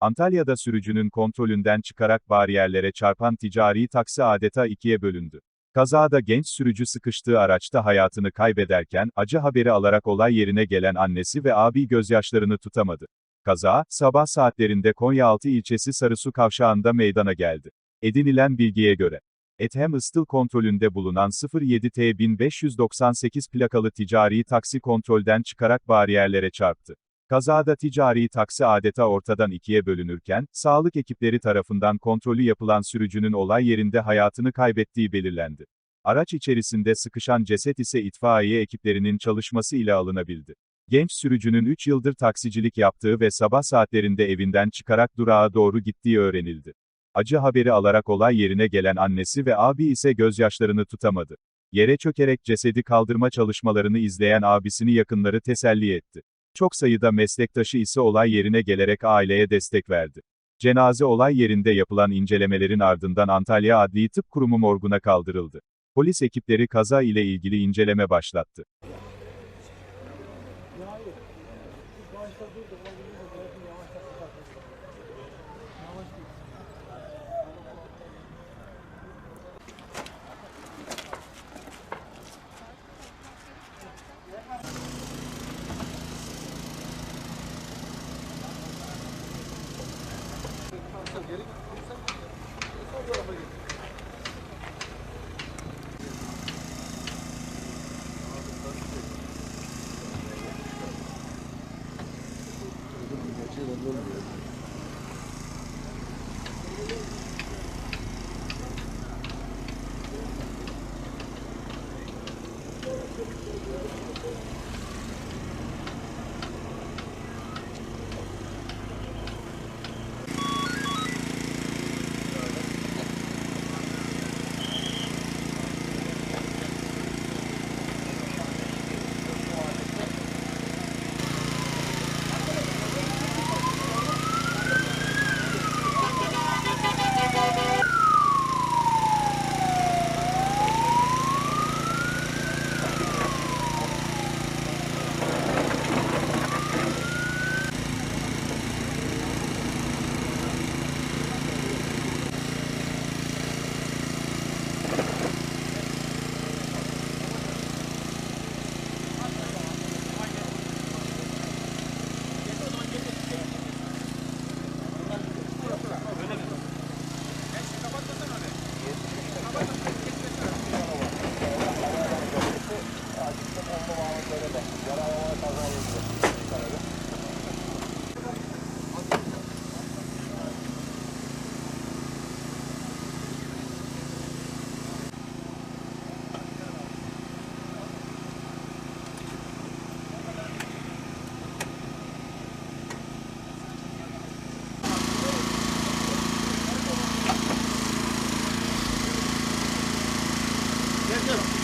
Antalya'da sürücünün kontrolünden çıkarak bariyerlere çarpan ticari taksi adeta ikiye bölündü. Kazada genç sürücü sıkıştığı araçta hayatını kaybederken, acı haberi alarak olay yerine gelen annesi ve abi gözyaşlarını tutamadı. Kaza, sabah saatlerinde Konyaaltı ilçesi Sarısu kavşağında meydana geldi. Edinilen bilgiye göre, Ethem Istil kontrolünde bulunan 07T 1598 plakalı ticari taksi kontrolden çıkarak bariyerlere çarptı. Kazada ticari taksi adeta ortadan ikiye bölünürken, sağlık ekipleri tarafından kontrolü yapılan sürücünün olay yerinde hayatını kaybettiği belirlendi. Araç içerisinde sıkışan ceset ise itfaiye ekiplerinin çalışması ile alınabildi. Genç sürücünün 3 yıldır taksicilik yaptığı ve sabah saatlerinde evinden çıkarak durağa doğru gittiği öğrenildi. Acı haberi alarak olay yerine gelen annesi ve abi ise gözyaşlarını tutamadı. Yere çökerek cesedi kaldırma çalışmalarını izleyen abisini yakınları teselli etti. Çok sayıda meslektaşı ise olay yerine gelerek aileye destek verdi. Cenaze olay yerinde yapılan incelemelerin ardından Antalya Adli Tıp Kurumu morguna kaldırıldı. Polis ekipleri kaza ile ilgili inceleme başlattı. Gelin. 这个